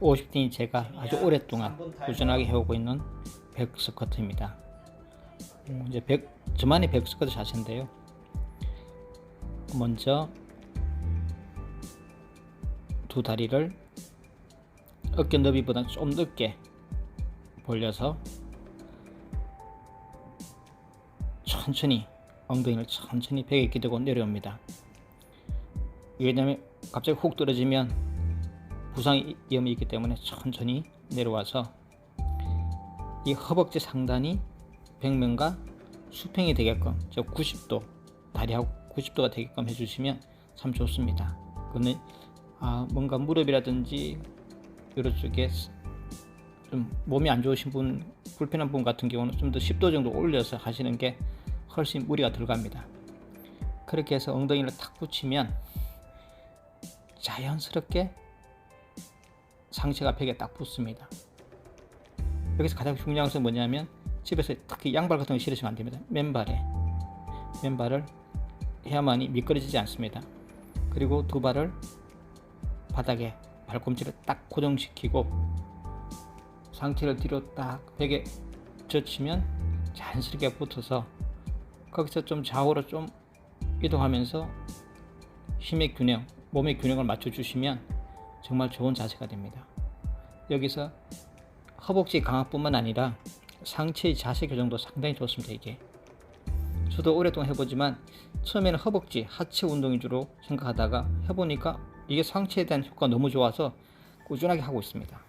50대인 제가 아주 오랫동안 꾸준하게 해오고 있는 백 스쿼트입니다. 음, 이제 백 저만의 백 스쿼트 자세인데요. 먼저 두 다리를 어깨 너비보다 좀 늦게 벌려서 천천히 엉덩이를 천천히 벽에 기대고 내려옵니다. 왜냐하면 갑자기 훅 떨어지면 부상 위험이 있기 때문에 천천히 내려와서 이 허벅지 상단이 벽면과 수평이 되게끔 저 90도 다리하고 90도가 되게끔 해주시면 참 좋습니다. 그거는 아 뭔가 무릎이라든지 이런 쪽에 좀 몸이 안 좋으신 분 불편한 분 같은 경우는 좀 더 10도 정도 올려서 하시는 게 훨씬 무리가 들어갑니다. 그렇게 해서 엉덩이를 탁 붙이면 자연스럽게 상체가 벽에 딱 붙습니다. 여기서 가장 중요한 것은 뭐냐면 집에서 특히 양발 같은 거 신으시면 안 됩니다. 맨발에 맨발을 해야만이 미끄러지지 않습니다. 그리고 두 발을 바닥에 발꿈치를 딱 고정시키고 상체를 뒤로 딱 벽에 젖히면 자연스럽게 붙어서 거기서 좀 좌우로 좀 이동하면서 힘의 균형, 몸의 균형을 맞춰주시면 정말 좋은 자세가 됩니다. 여기서 허벅지 강화뿐만 아니라 상체의 자세 교정도 상당히 좋습니다. 이게 저도 오랫동안 해보지만 처음에는 허벅지, 하체 운동 위주로 생각하다가 해보니까 이게 상체에 대한 효과가 너무 좋아서 꾸준하게 하고 있습니다.